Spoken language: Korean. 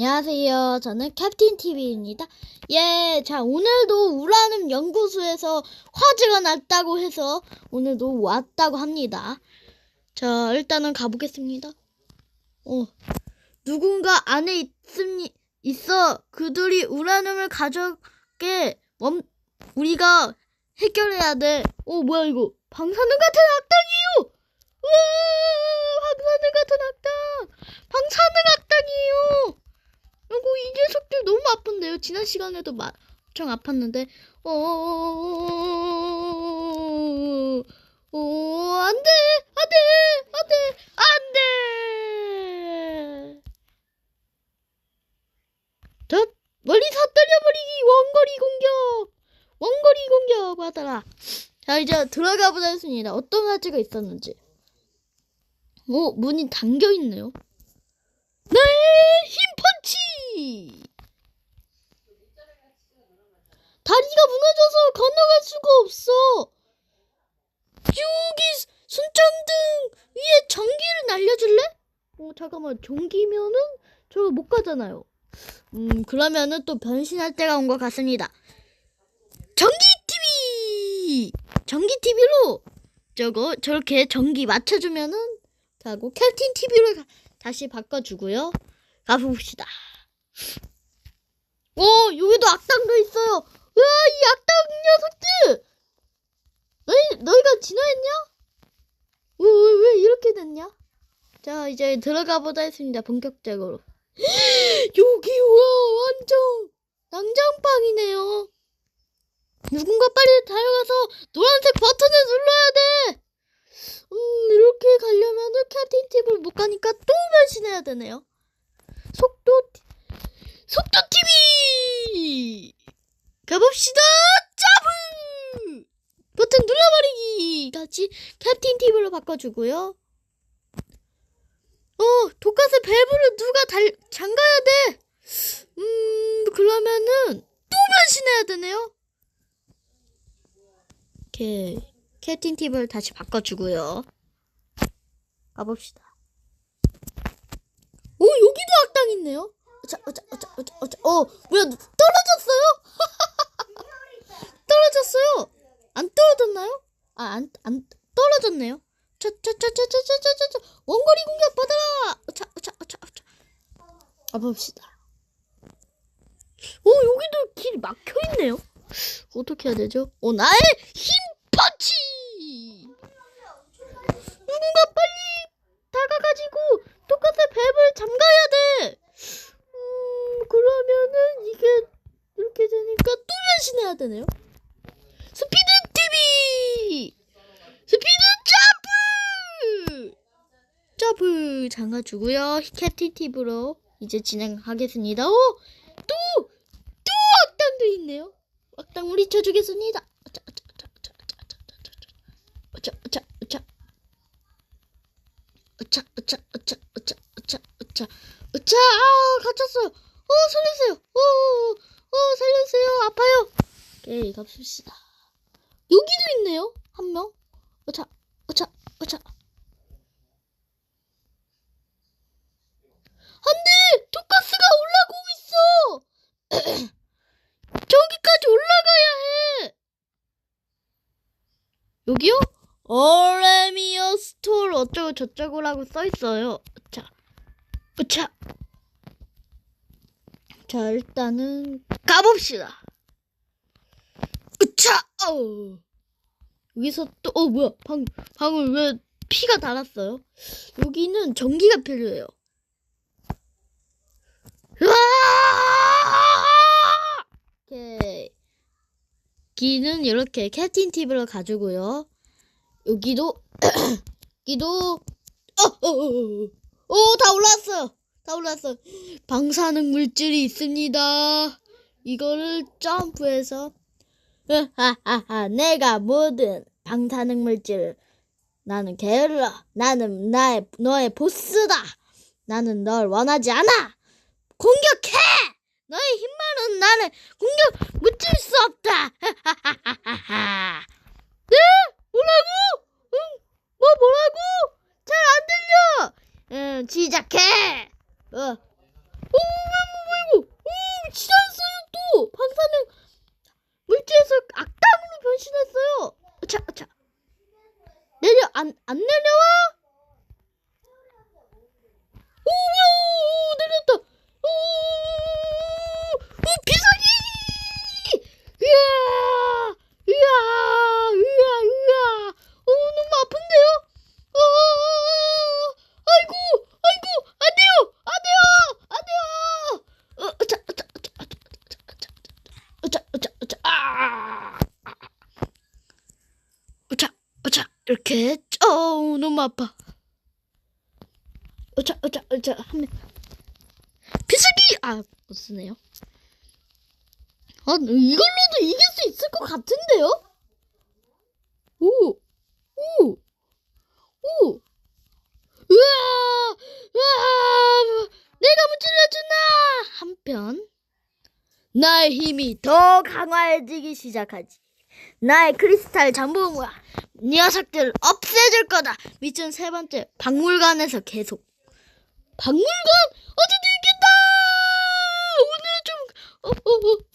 안녕하세요. 저는 캡틴 TV입니다. 예, 자, 오늘도 우라늄 연구소에서 화재가 났다고 해서 오늘도 왔다고 합니다. 자, 일단은 가보겠습니다. 어, 누군가 안에 있습니, 있어. 그들이 우라늄을 가져게 멈, 우리가 해결해야 돼. 어, 뭐야, 이거. 방사능 같은 악당이에요! 우와! 방사능 같은 악당! 방사능 악당이에 요! 이거 이 녀석들 너무 아픈데요. 지난 시간에도 마, 엄청 아팠는데. 어, 어, 안 돼! 안 돼! 안 돼! 안 돼! 저, 멀리서 때려버리기! 원거리 공격! 원거리 공격! 받아라. 자, 이제 들어가 보자 했습니다. 어떤 화제가 있었는지. 오, 문이 잠겨 있네요. 네! 힘 펀치! 다리가 무너져서 건너갈 수가 없어. 여기 손전등 위에 날려줄래? 어, 잠깐만. 전기면은 저못 가잖아요. 음, 그러면은 또 변신할 때가 온 것 같습니다. 전기 TV! 전기 TV로 저거 저렇게 전기 맞춰주면은 하고 캡틴 TV로 가, 다시 바꿔주고요. 가봅시다. 오 여기도 악당도 있어요. 으아 이 악당 녀석들. 너희 너희가 진화했냐? 왜, 왜, 왜 이렇게 됐냐? 자 이제 들어가 보자 했습니다. 본격적으로. 여기 와 완전 낭장빵이네요. 누군가 빨리 달려가서 노란색 버튼을 눌러야 돼. 음, 이렇게 가려면은 캡틴 팁을 못 가니까 또 변신해야 되네요. 속도, 속도 TV! 가봅시다! 짜브! 버튼 눌러버리기! 같이 캡틴 팁으로 바꿔주고요. 어, 밸브를 누가 달, 잠가야 돼! 음, 그러면은 또 변신해야 되네요. 오케이. 캡틴 팁을 다시 바꿔주고요. 가봅시다. 오 여기도 악당 있네요. 어차 어차 어차 어차 어차 어 뭐야 떨어졌어요? 떨어졌어요? 안 떨어졌나요? 아 안 안 떨어졌네요. 차차차차차차차차 원거리 공격 받아라. 어차 어차 어차 가봅시다. 오 여기도 길이 막혀 있네요. 어떻게 해야 되죠? 어 나의 힘 펀치! 누군가 빨리 다가가지고 똑같은 뱀을 잠가야 돼. 음 그러면은 이게 이렇게 되니까 또 변신해야 되네요. 스피드 TV, 스피드 점프, 점프 잠가주고요. 캡틴 팁으로 이제 진행하겠습니다. 오, 또, 또 악당도 있네요. 악당 우리 쳐주겠습니다. 어차, 어차, 어차, 어차, 어차, 어차, 어차, 어차, 어차, 어차, 아, 갇혔어요. 어, 살려주세요. 어, 어, 어, 살려주세요. 아파요. 오케이, 갑시다. 여기도 있네요. 한 명. 어차. 안 돼! 독가스가 올라오고 있어! 저기까지 올라가야 해! 여기요? 어레미어 스토어 어쩌고 저쩌고라고 써있어요. 자, 자. 자, 일단은 가봅시다. 으차! 어. 여기서 또, 어, 뭐야. 방, 방울 왜 피가 달았어요? 여기는 전기가 필요해요. 으아! 오케이. 기는 이렇게 캡틴 팁으로 가지고요. 여기도 여기도 어, 어, 어, 다 올라왔어요. 다 올라왔어요. 방사능 물질이 있습니다. 이거를 점프해서 하하하 내가 뭐든 방사능 물질 나는 게을러 나는 나의 너의 보스다 나는 널 원하지 않아 공격해 너의 힘만은 나는 공격 묻힐 수 없다. 네? 뭐라고? 응? 뭐 뭐라고? 잘 안 들려. 응, 시작해. 어. 오, 왜, 왜, 왜, 오, 치였어요 또. 방사능 물질에서 악당으로 변신했어요. 어, 차, 차. 내려 안, 안 내. 이렇게, 어우, 너무 아파. 으짜, 으짜, 한 명. 비수기! 아, 못 쓰네요. 아, 이걸로도 이길 수 있을 것 같은데요? 오, 오, 오. 으아! 으아! 내가 무찔러주나! 한편 나의 힘이 더 강화해지기 시작하지. 나의 크리스탈 잠부모야 녀석들 없애줄 거다. 미션 세 번째 박물관에서 계속. 박물관 어제도 있겠다. 오늘 좀 어, 어, 어.